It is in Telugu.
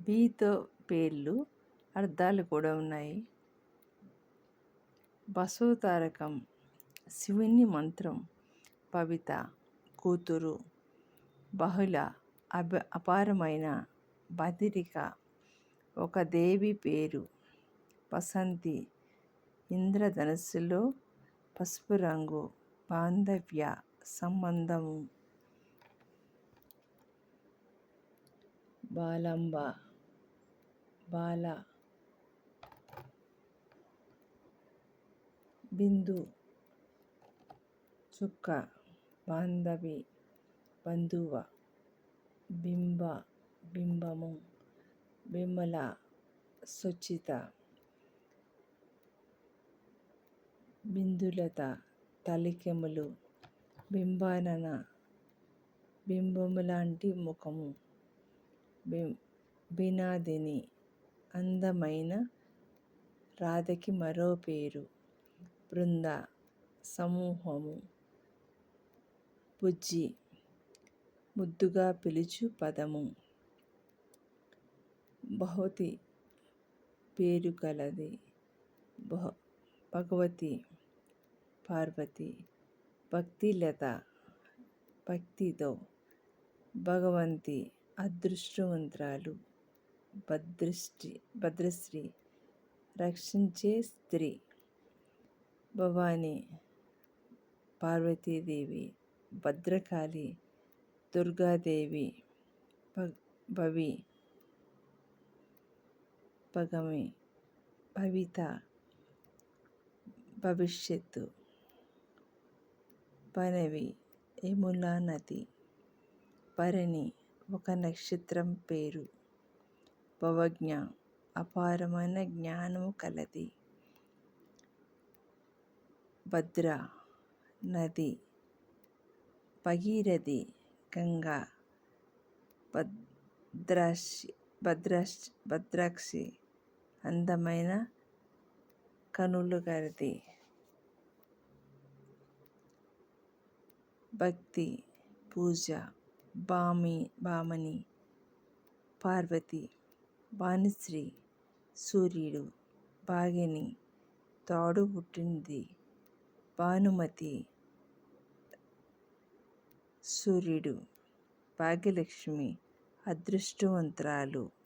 బీతో పేర్లు అర్థాలు కూడా ఉన్నాయి. బసవతారకం శివుని మంత్రం పవిత కూతురు బహుళ అభ అపారమైన బదిరిక ఒక దేవి పేరు వసంతి ఇంద్రధనస్సులో పసుపు రంగు బాంధవ్య సంబంధము బాలంబ బాల బిందు చుక్క బాంధవి బంధువ బింబ బింబము బిమల సుచిత బిందులత తలికెములు బింబానన బింబము లాంటి ముఖము బి బినాదిని అందమైన రాధకి మరో పేరు. బృంద సమూహము. బుజ్జి ముద్దుగా పిలుచు పదము. బహుతి పేరు కలది భగవతి పార్వతి. భక్తి లత భక్తితో భగవంతి అదృష్టవంతురాలు. భద్రశ్రీ భద్రశ్రీ రక్షించే స్త్రీ భవాని పార్వతీదేవి భద్రకాళి దుర్గాదేవి భవి భగమి భవిత భవిష్యత్తు పనవి యమునా నది భరణి ఒక నక్షత్రం పేరు. భవజ్ఞ అపారమైన జ్ఞానము కలది. భద్ర నది భగీరథి గంగా భద్రాక్షి భద్రాక్ష భద్రాక్షి అందమైన కనులు గలది భక్తి పూజ భామి భామని పార్వతి భానుశ్రీ సూర్యుడు భాగిని తోడు పుట్టింది. భానుమతి సూర్యుడు భాగ్యలక్ష్మి అదృష్టవంతురాలు.